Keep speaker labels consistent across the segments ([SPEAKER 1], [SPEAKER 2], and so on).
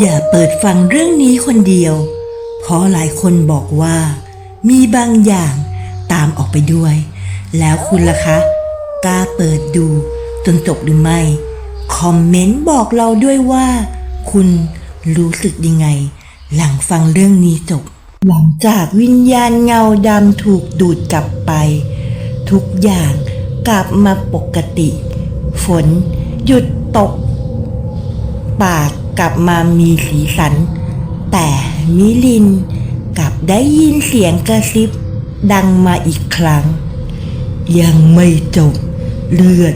[SPEAKER 1] อย่าเปิดฟังเรื่องนี้คนเดียว เพราะหลายคนบอกว่า มีบางอย่างตามออกไปด้วย แล้วคุณล่ะคะ กล้าเปิดดูจนจบหรือไม่ คอมเมนต์บอกเราด้วยว่า คุณรู้สึกยังไง หลังฟังเรื่องนี้จบ หลังจากวิญญาณเงาดำถูกดูดกลับไป ทุกอย่างกลับมาปกติ ฝน หยุดตก ปาก กลับมามีสีสัน แต่มิลินกลับได้ยินเสียงกระซิบ ดังมาอีกครั้ง ยังไม่จบ เลือด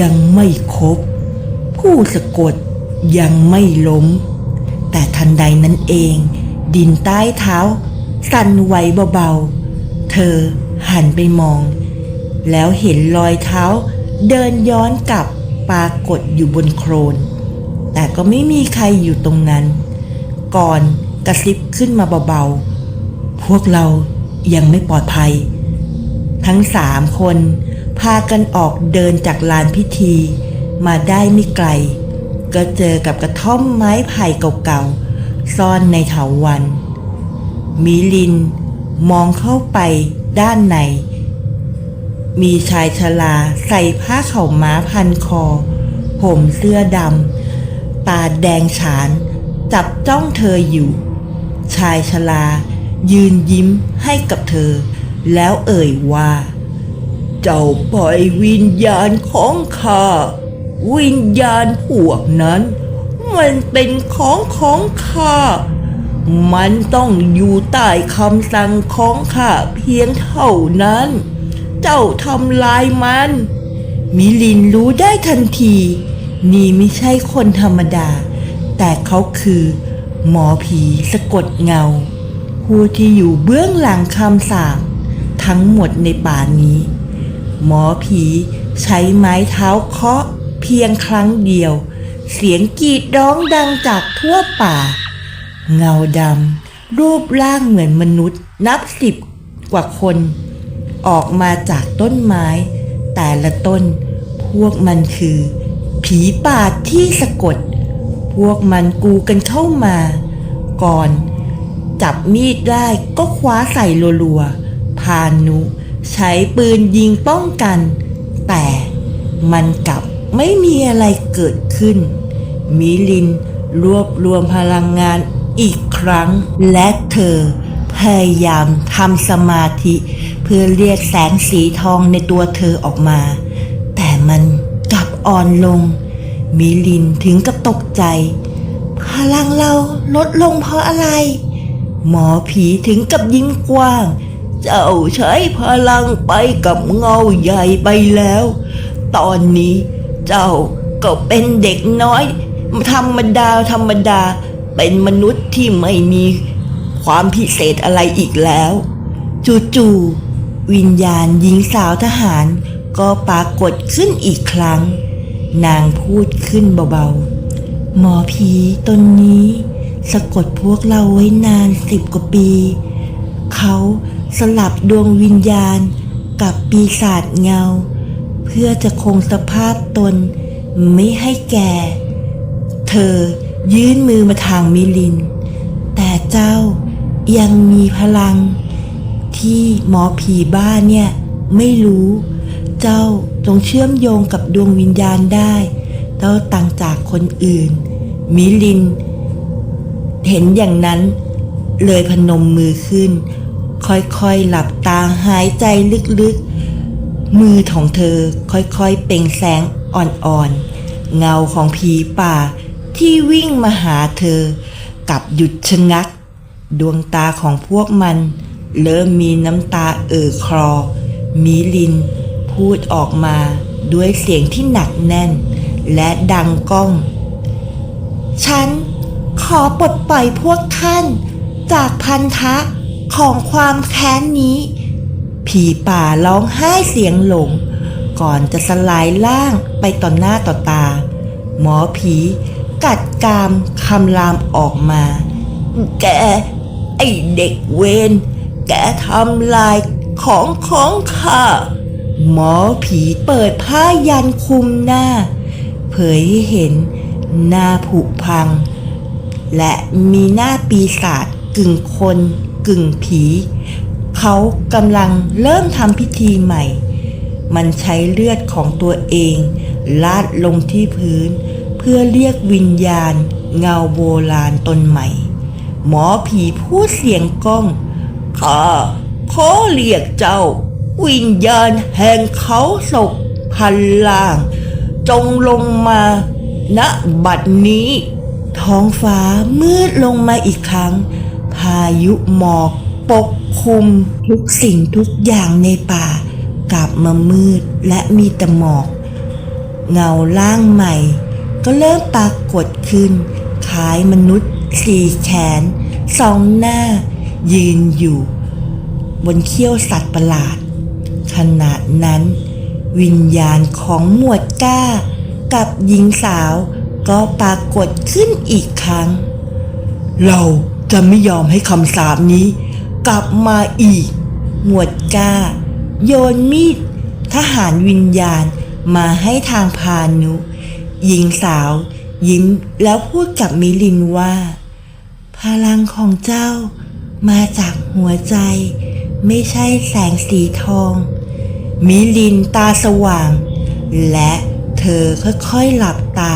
[SPEAKER 1] ยังไม่ครบ ผู้สะกดยังไม่ล้ม แต่ทันใดนั้นเอง ดินใต้เท้า สั่นไหวเบาๆ เธอหันไปมอง แล้วเห็นรอยเท้า เดินย้อนกลับปรากฏอยู่บนโครน แต่ก็ไม่มีใครอยู่ตรงนั้น ก่อนกระซิบขึ้นมาเบาๆ พวกเรายังไม่ปลอดภัย ทั้งสามคนพากันออกเดินจากลานพิธี มาได้ไม่ไกล ก็เจอกับกระท่อมไม้ไผ่เก่าๆ ซ่อนในเถาวัน มิลินมองเข้าไปด้านใน มีชายชราใส่ผ้าเข่าม้าพันคอ ผมเสื้อดำ ตาแดงฉาน จับจ้องเธออยู่ ชายชรายืนยิ้มให้กับเธอ แล้วเอ่ยว่า เจ้าปล่อยวิญญาณของข้า วิญญาณพวกนั้น มันเป็นของของข้ามันต้องอยู่ใต้คำสั่งของข้าเพียงเท่านั้น เจ้าทำลายมัน มิลินรู้ได้ทันที นี่ไม่ใช่คนธรรมดา แต่เขาคือ หมอผีสะกดเงา ผู้ที่อยู่เบื้องหลังคำสาปทั้งหมดในป่านี้ หมอผีใช้ไม้เท้าเคาะเพียงครั้งเดียว เสียงกรีดร้องดังจากทั่วป่า เงาดำรูปร่างเหมือนมนุษย์นับสิบกว่าคน ออกมาจากต้นไม้ แต่ละต้นพวกมันคือ ผีป่าที่สะกด พวกมันกูกันเข้ามา ก่อน จับมีดได้ก็คว้าใส่รัวๆพานุใช้ปืนยิงป้องกัน แต่มันกลับไม่มีอะไรเกิดขึ้น มิลินรวบรวมพลังงานอีกครั้ง และเธอ พยายามทำสมาธิ เพื่อเรียกแสงสีทองในตัวเธอออกมา แต่มัน อ่อนลง มิลินถึงกับตกใจ พลังเราลดลงเพราะอะไร หมอผีถึงกับยิ้มกว้าง เจ้าใช้พลังไปกับเงาใหญ่ไปแล้ว ตอนนี้เจ้าก็เป็นเด็กน้อย ธรรมดาธรรมดา เป็นมนุษย์ที่ไม่มีความพิเศษอะไรอีกแล้ว จู่ๆวิญญาณหญิงสาวทหารก็ปรากฏขึ้นอีกครั้ง นางพูดขึ้นเบาๆ หมอผีตนนี้ สะกดพวกเราไว้นานสิบกว่าปี เขาสลับดวงวิญญาณกับปีศาจเงา เพื่อจะคงสภาพตนไม่ให้แก่ เธอยื่นมือมาทางมิลิน แต่เจ้ายังมีพลัง ที่หมอผีบ้าเนี่ยไม่รู้ เจ้าจงเชื่อมโยงกับดวงวิญญาณได้ เจ้าต่างจากคนอื่น มิลิน เห็นอย่างนั้น เลยพนมมือขึ้น ค่อยๆหลับตาหายใจลึกๆ มือของเธอค่อยๆเปล่งแสงอ่อนๆ เงาของผีป่าที่วิ่งมาหาเธอ กับหยุดชะงัก ดวงตาของพวกมัน เริ่มมีน้ำตาเอ่อคลอมิลิน พูดออกมาด้วยเสียงที่หนักแน่น และดังก้อง ฉันขอปลดปล่อยพวกท่าน จากพันธะของความแค้นนี้ ผีป่าร้องไห้เสียงหลง ก่อนจะสลายร่างไปต่อหน้าต่อตา หมอผีกัดกรามคำรามออกมา แก ไอเด็กเวนแกทำลายของของข้า หมอผีเปิดผ้ายันคุมหน้า เผยให้เห็นหน้าผุพัง และมีหน้าปีศาจกึ่งคนกึ่งผี เขากำลังเริ่มทำพิธีใหม่ มันใช้เลือดของตัวเองลาดลงที่พื้น เพื่อเรียกวิญญาณ เงาโบราณตนใหม่ หมอผีพูดเสียงก้องข้าขอเรียกเจ้า วิญญาณแห่งเขาศกพันล่าง จงลงมาณบัดนี้ ท้องฟ้ามืดลงมาอีกครั้ง พายุหมอกปกคลุมทุกสิ่งทุกอย่างในป่า กลับมามืดและมีแต่หมอก เงาร่างใหม่ ก็เริ่มปรากฏขึ้นคล้ายมนุษย์สี่แขนสองหน้า ยืนอยู่ บนเขี้ยวสัตว์ประหลาด ขณะนั้น วิญญาณของหมวดก้า กับหญิงสาวก็ปรากฏขึ้นอีกครั้ง เราจะไม่ยอมให้คำสาปนี้ กลับมาอีก หมวดก้า โยนมีด ทหารวิญญาณมาให้ทางพานุ หญิงสาว ยิ้มแล้วพูดกับมิลินว่า พลังของเจ้ามาจากหัวใจ ไม่ใช่แสงสีทอง มิลินตาสว่าง และเธอค่อยๆหลับตา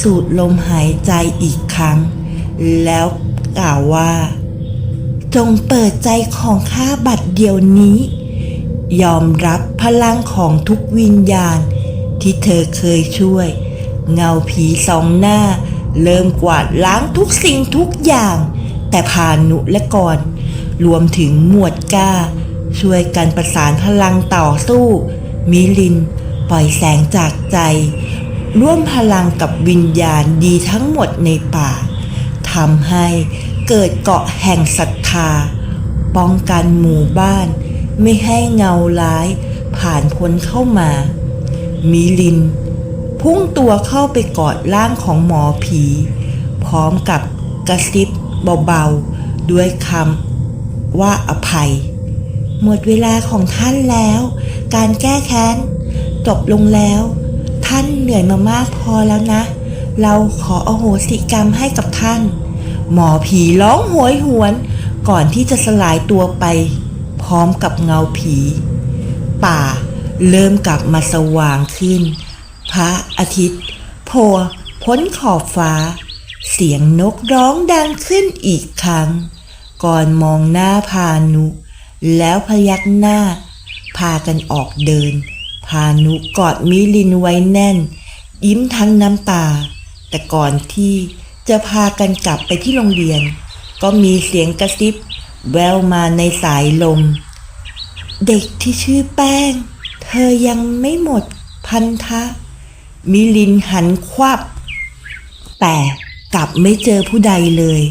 [SPEAKER 1] สูดลมหายใจอีกครั้ง แล้วกล่าวว่า จงเปิดใจของข้าบัดเดียวนี้ ยอมรับพลังของทุกวิญญาณ ที่เธอเคยช่วย เงาผีสองหน้า เริ่มกวาดล้างทุกสิ่งทุกอย่าง แต่พานุและกรรวมถึงหมวดก้า ช่วยกันประสานพลังต่อสู้ มิลิน ปล่อยแสงจากใจ ร่วมพลังกับวิญญาณดีทั้งหมดในป่าทำให้เกิดเกาะแห่งศรัทธา ป้องกันหมู่บ้าน ไม่ให้เงาร้าย ผ่านพ้นเข้ามา มิลิน พุ่งตัวเข้าไปกอดร่างของหมอผี พร้อมกับกระซิบเบาๆ ด้วยคำว่าอภัย หมดเวลาของท่านแล้ว การแก้แค้นจบลงแล้ว ท่านเหนื่อยมามากพอแล้วนะ เราขออโหสิกรรมให้กับท่าน หมอผีร้องโหยหวน ก่อนที่จะสลายตัวไป พร้อมกับเงาผี ป่าเริ่มกลับมาสว่างขึ้น พระอาทิตย์โผล่พ้นขอบฟ้า เสียงนกร้องดังขึ้นอีกครั้ง ก่อนมองหน้าพานุ แล้วพยักหน้า พากันออกเดิน พานุกอดมิลินไว้แน่น ยิ้มทั้งน้ำตา แต่ก่อนที่จะพากันกลับไปที่โรงเรียน ก็มีเสียงกระซิบ แววมาในสายลม เด็กที่ชื่อแป้ง เธอยังไม่หมดพันธะ มิลินหันควับ แต่กลับไม่เจอผู้ใดเลย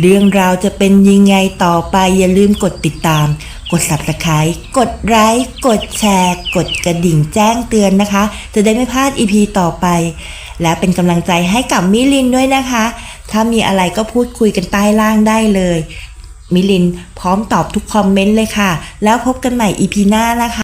[SPEAKER 1] เรื่องราวจะเป็นยังไงต่อไปอย่าลืมกดติดตาม กด subscribe กดไลค์กดแชร์ กดกระดิ่งแจ้งเตือนนะคะ จะได้ไม่พลาด EP ต่อไป และเป็นกำลังใจให้กับมิลินด้วยนะคะ ถ้ามีอะไรก็พูดคุยกันใต้ล่างได้เลย มิลินพร้อมตอบทุกคอมเมนต์เลยค่ะ แล้วพบกันใหม่ EP หน้านะคะ